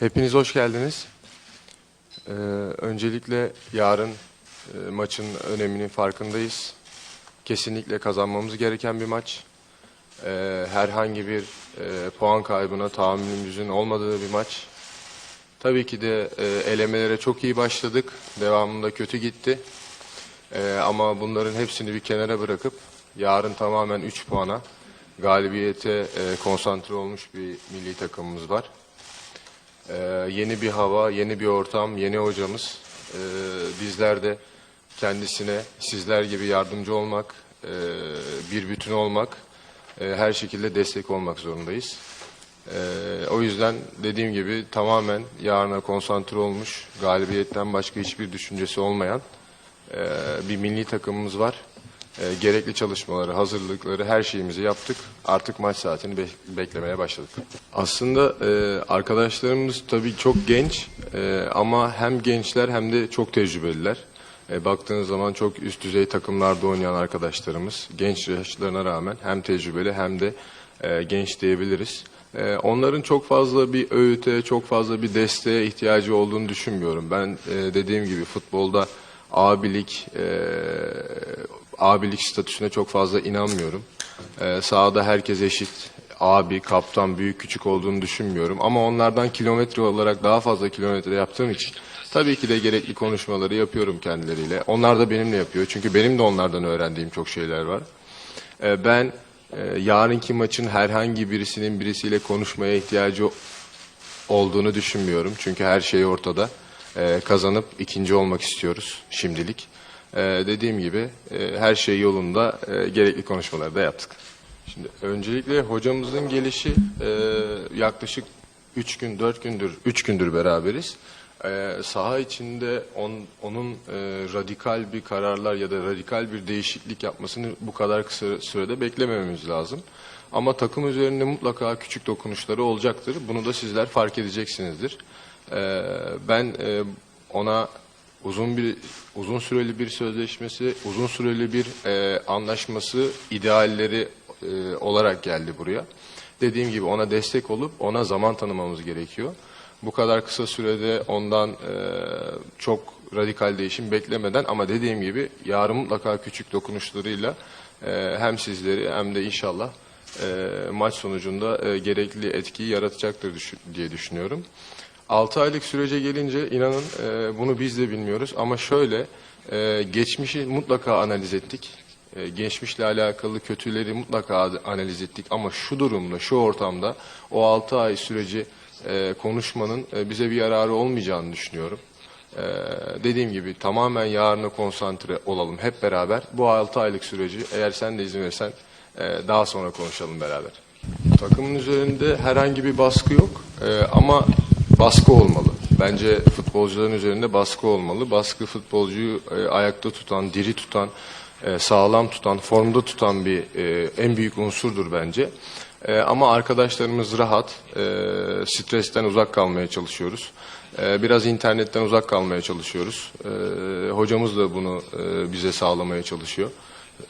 Hepiniz hoş geldiniz. Ee, öncelikle yarın e, maçın öneminin farkındayız. Kesinlikle kazanmamız gereken bir maç. Ee, herhangi bir e, puan kaybına tahammülümüzün olmadığı bir maç. Tabii ki de e, elemelere çok iyi başladık. Devamında kötü gitti. Ee, ama bunların hepsini bir kenara bırakıp yarın tamamen 3 puana galibiyete e, konsantre olmuş bir milli takımımız var. Ee, yeni bir hava, yeni bir ortam, yeni hocamız. Ee, bizler de kendisine sizler gibi yardımcı olmak, e, bir bütün olmak, e, her şekilde destek olmak zorundayız. Ee, o yüzden dediğim gibi tamamen yarına konsantre olmuş, galibiyetten başka hiçbir düşüncesi olmayan e, bir milli takımımız var. E, gerekli çalışmaları, hazırlıkları, her şeyimizi yaptık. Artık maç saatini be- beklemeye başladık. Aslında e, arkadaşlarımız tabii çok genç e, ama hem gençler hem de çok tecrübeliler. E, baktığınız zaman çok üst düzey takımlarda oynayan arkadaşlarımız genç yaşlarına rağmen hem tecrübeli hem de e, genç diyebiliriz. E, onların çok fazla bir öğüte, çok fazla bir desteğe ihtiyacı olduğunu düşünmüyorum. Ben e, dediğim gibi futbolda abilik, e, abilik statüsüne çok fazla inanmıyorum. E, sahada herkes eşit. Abi, kaptan, büyük küçük olduğunu düşünmüyorum. Ama onlardan kilometre olarak daha fazla kilometre yaptığım için tabii ki de gerekli konuşmaları yapıyorum kendileriyle. Onlar da benimle yapıyor. Çünkü benim de onlardan öğrendiğim çok şeyler var. E, ben e, yarınki maçın herhangi birisinin birisiyle konuşmaya ihtiyacı olduğunu düşünmüyorum. Çünkü her şey ortada. Ee, kazanıp ikinci olmak istiyoruz şimdilik. Ee, dediğim gibi e, her şey yolunda e, gerekli konuşmaları da yaptık. Şimdi öncelikle hocamızın gelişi e, yaklaşık 3 gün 4 gündür 3 gündür beraberiz. Ee, saha içinde on- onun e, radikal bir kararlar ya da radikal bir değişiklik yapmasını bu kadar kısa sürede beklemememiz lazım. Ama takım üzerinde mutlaka küçük dokunuşları olacaktır. Bunu da sizler fark edeceksinizdir. Ee, ben e, ona uzun bir uzun süreli bir sözleşmesi, uzun süreli bir e, anlaşması idealleri e, olarak geldi buraya. Dediğim gibi ona destek olup ona zaman tanımamız gerekiyor. Bu kadar kısa sürede ondan e, çok radikal değişim beklemeden ama dediğim gibi yarın mutlaka küçük dokunuşlarıyla e, hem sizleri hem de inşallah e, maç sonucunda e, gerekli etkiyi yaratacaktır düşün- diye düşünüyorum. 6 aylık sürece gelince inanın e, bunu biz de bilmiyoruz ama şöyle e, geçmişi mutlaka analiz ettik. E, geçmişle alakalı kötüleri mutlaka analiz ettik ama şu durumda, şu ortamda o 6 ay süreci e, konuşmanın e, bize bir yararı olmayacağını düşünüyorum. Ee, dediğim gibi tamamen yarına konsantre olalım hep beraber. Bu 6 aylık süreci eğer sen de izin verirsen e, daha sonra konuşalım beraber. Takımın üzerinde herhangi bir baskı yok Ee, ama baskı olmalı. Bence futbolcuların üzerinde baskı olmalı. Baskı futbolcuyu e, ayakta tutan, diri tutan, e, sağlam tutan, formda tutan bir e, en büyük unsurdur bence. E, ama arkadaşlarımız rahat, e, stresten uzak kalmaya çalışıyoruz. E, biraz internetten uzak kalmaya çalışıyoruz. E, hocamız da bunu e, bize sağlamaya çalışıyor.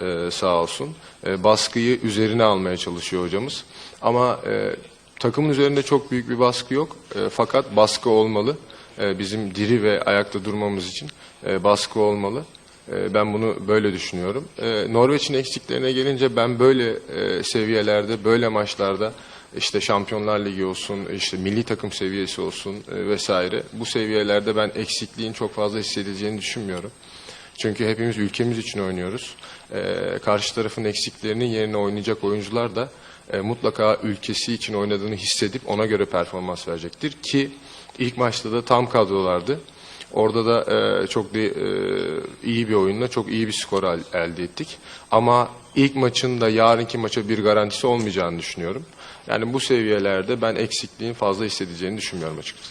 E, sağ olsun. E, baskıyı üzerine almaya çalışıyor hocamız. Ama e, takımın üzerinde çok büyük bir baskı yok. E, fakat baskı olmalı. E, bizim diri ve ayakta durmamız için e, baskı olmalı. E, Ben bunu böyle düşünüyorum. E, Norveç'in eksiklerine gelince ben böyle e, seviyelerde, böyle maçlarda işte Şampiyonlar Ligi olsun, işte milli takım seviyesi olsun e, vesaire bu seviyelerde ben eksikliğin çok fazla hissedileceğini düşünmüyorum. Çünkü hepimiz ülkemiz için oynuyoruz. E, karşı tarafın eksiklerinin yerine oynayacak oyuncular da e, mutlaka ülkesi için oynadığını hissedip ona göre performans verecektir ki ilk maçta da tam kadrolardı. Orada da e, çok de, e, iyi bir oyunla çok iyi bir skor el- elde ettik. Ama ilk maçın da yarınki maça bir garantisi olmayacağını düşünüyorum. Yani bu seviyelerde ben eksikliğin fazla hissedeceğini düşünmüyorum açıkçası.